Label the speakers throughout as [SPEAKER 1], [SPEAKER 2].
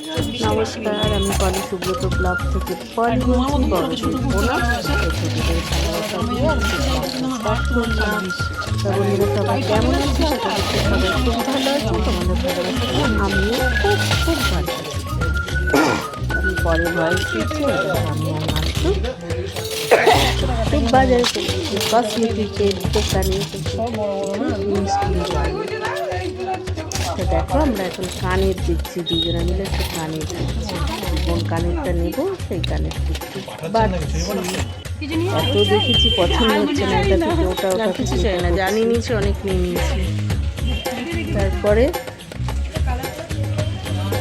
[SPEAKER 1] নমস্কার আমি পলি সুব্রত ব্লগ থেকে পলি বলছি বন্ধুরা সবাই কেমন আছে? সবাই খুব ভালো আছে? তোমাদের আমিও খুব খুব ভালো আমি পরে ভয়েস দিচ্ছি আমি আর মাত্র বাজারে কসমেটিকের দোকানে জিনিস। তো দেখো আমরা এখন কানের দিচ্ছি দুজনে মিলে একটু কানের দিচ্ছি। কোন কানেরটা নেব সেই কানের দিচ্ছি। এত দেখেছি পছন্দ হচ্ছে না এটা থেকে ওটা ওটা কিছু চাই না জানি নিয়েছি অনেক নিয়ে নিয়েছি। তারপরে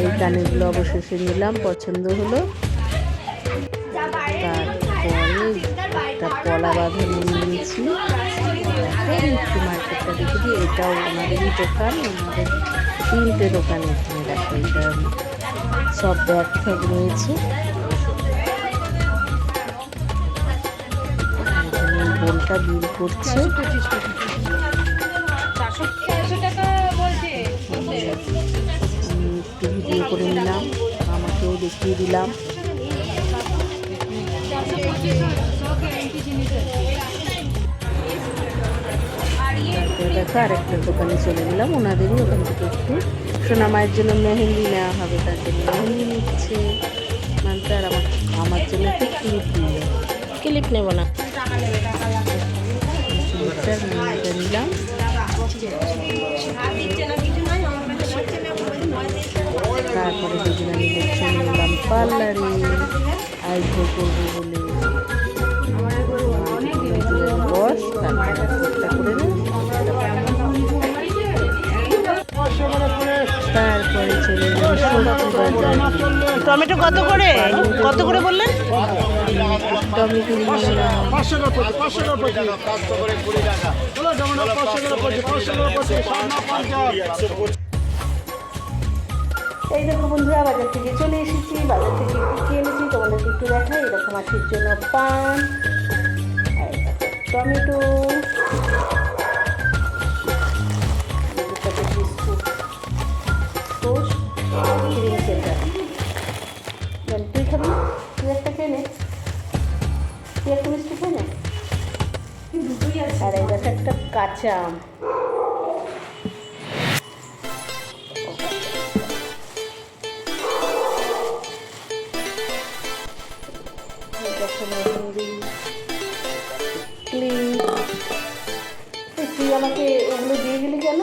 [SPEAKER 1] এই কানেরগুলো অবশেষে নিলাম পছন্দ হলো। তারপরে একটা পলা নিয়ে নিয়েছি। দেখো একটু মার্কেটটা দেখেছি এটাও ওনাদেরই দোকান ওনাদের তিনটে দোকান এখানে দেখো এটা সব ব্যাগ ফ্যাগ রয়েছে বোনটা বিল করছে। ভিডিও করে নিলাম, আমাকেও দেখিয়ে দিলাম। দেখো আরেকটা দোকানে চলে গেলাম। ওনাদেরই ওখান থেকে একটু সোনা মায়ের জন্য মেহেন্দি নেওয়া হবে তার জন্য মেহেন্দি নিচ্ছে। মানতে আর আমার আমার জন্য একটু ক্লিপ নিল ক্লিপ নেব না। নিলাম তারপরে দুজনে মিলে চলে গেলাম পার্লারে। আইব্রো করব বলে
[SPEAKER 2] টমেটো কত করে? কত করে বললেন?
[SPEAKER 1] এই দেখো বন্ধুরা, বাজার থেকে চলে এসেছি, বাজার থেকে কী এনেছি, তোমাদেরকে একটু দেখাই, এরকম মাছের জন্য পান। টমেটো তুই খাবি? তুই একটা খেয়ে নে। তুই একটা মিষ্টি খেয়ে নে। আর এই দেখো একটা কাঁচা আম। তুই আমাকে ওগুলো দিয়ে গেলি কেন?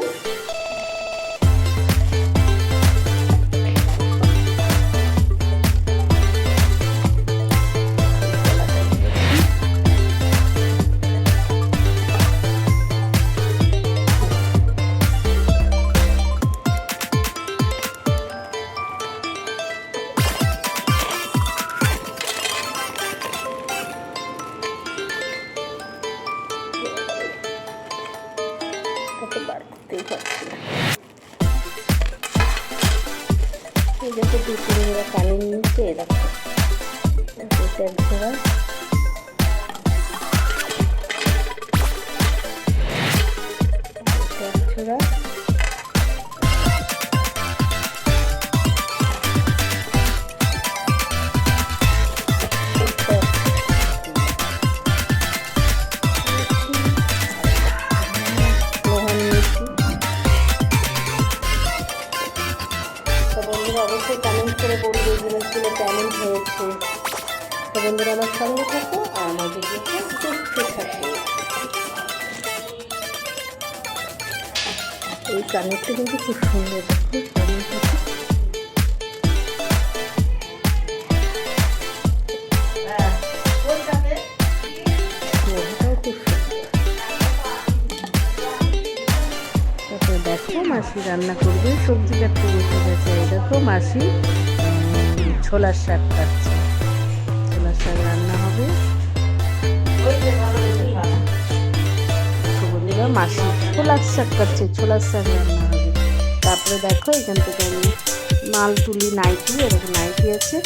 [SPEAKER 1] করতেই পারছি না এই দেখো বন্ধুরা অবশ্যই কমেন্ট করে বলবে জিনিসগুলো কেমন হয়েছে। তো বন্ধুরা, আমার সঙ্গে থাকো আর আমার ভিডিওটা দেখতে থাকো। এই কানেরটা কিন্তু খুব সুন্দর, খুব কেমন মাসি রান্না করবে সবজি কাটতে বসে গেছে এই দেখো মাসি ছোলার শাক কাটছে। ছোলার শাক রান্না হবে। মাসি ছোলার শাক কাটছে, ছোলার শাক রান্না হবে। তারপরে দেখো, এখান থেকে আমি মাল তুলি নাইটি, এরকম নাইটি আছে।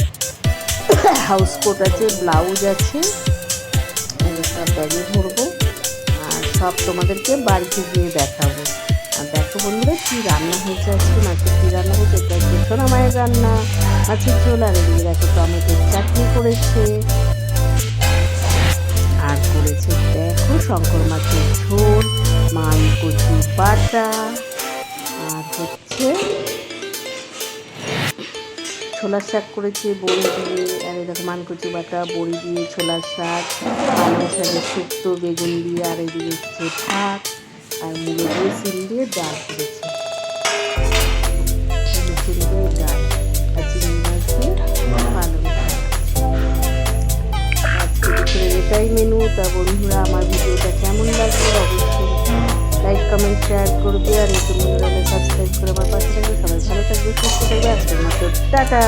[SPEAKER 1] হাউস কোট আছে, ব্লাউজ আছে। সব ব্যাগে ভরবো। আর সব তোমাদেরকে বাড়িতে গিয়ে দেখাবো। আর দেখো বন্ধুরা কী রান্না হয়েছে আজকে? মাছের কী রান্না হয়েছে? এটা দেখো না মায়ের রান্না, মাছের ঝোল, আর এদিকে দেখো টমেটোর চাটনি করেছে। আর করেছে দেখো শঙ্কর মাছের ঝোল মান কচু বাটা, আর হচ্ছে ছোলার শাক করেছে বড়ি দিয়ে, আর এরকম মানকচু বাটা, বড়ি দিয়ে ছোলার শাক, পালং শাকের শুক্তো, বেগুন দিয়ে, আর এদিকে হচ্ছে ভাত। আর মুলো দিয়ে সিম দিয়ে ডাল করেছে। সিম দিয়ে ডাল এটাই মেনু তা বন্ধুরা আমার ভিডিওটা কেমন অবশ্যই লাইক কমেন্ট শেয়ার করবে আর নতুন বন্ধুরা সাবস্ক্রাইব করে আমার পাশে থাকবে। সবাই ভালো থাকবে, সুস্থ থাকবে। আজকের মতো টাটা।